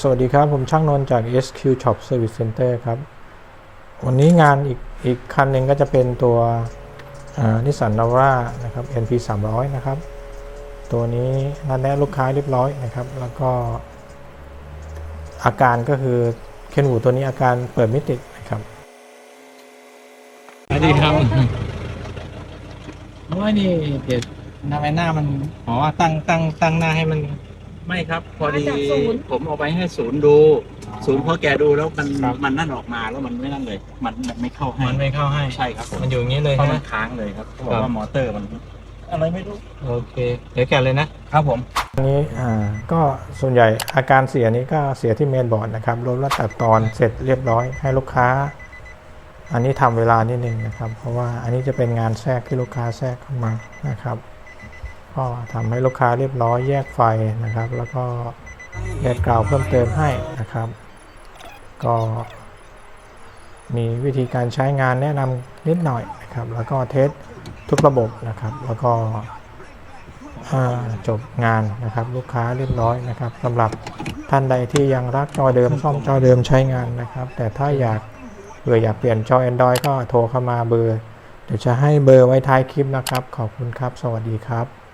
สวัสดีครับ ผมช่างนนจาก SQ Shop Service Center ครับ วันนี้งานอีกอีกคันหนึ่งก็จะเป็นตัวนิสสันนาวานะครับ NP 300นะครับ ตัวนี้นัดแนะลูกค้าเรียบร้อยนะครับ แล้วก็อาการก็คือเคนหูตัวนี้อาการเปิดไม่ติดนะครับสวัสดีครับเพราะว่านี่เดี๋ยวทำไมหน้ามันอ๋อตั้งตั้งตั้งหน้าให้มัน ไม่ครับ พอดีมาจากศูนย์ ผมเอาไปให้ศูนย์ดู ศูนย์พอแกดูแล้วมันครับ มันนั่นออกมาแล้วมันไม่นั่นเลย มันมันไม่เข้าให้มันไม่เข้าให้ ใช่ครับผมมันอยู่อย่างนี้เลยเพราะใช่ไหมมันค้างเลยครับเขาบอครักบ ว่ามอเตอร์มัน อะไรไม่รู้โอเค เดี๋ยวแกะเลยนะ ครับผม อันนี้อ่าก็ส่วนใหญ่อาการเสียนี้ก็เสียที่เมนบอร์ดนะครับรวมแล้วตัดตอนเสร็จเรียบร้อยให้ลูกค้า อันนี้ทำเวลานิดนึงนะครับ เพราะว่าอันนี้จะเป็นงานแทรกที่ลูกค้าแทรกเข้ามานะครับ ก็ทำให้ลูกค้าเรียบร้อยแยกไฟนะครับ แล้วก็แยกกราวเพิ่มเติมให้นะครับ ก็มีวิธีการใช้งานแนะนำนิดหน่อยนะครับ แล้วก็เทสทุกระบบนะครับ แล้วก็จบงานนะครับลูกค้าเรียบร้อยนะครับสำหรับท่านใดที่ยังรักจอเดิมซ่อมจอเดิมใช้งานนะครับ แต่ถ้าอยากเบื่ออยากเปลี่ยนจอ Android ก็โทรเข้ามาเบอร์ เดี๋ยวจะให้เบอร์ไว้ท้ายคลิปนะครับ ขอบคุณครับ สวัสดีครับ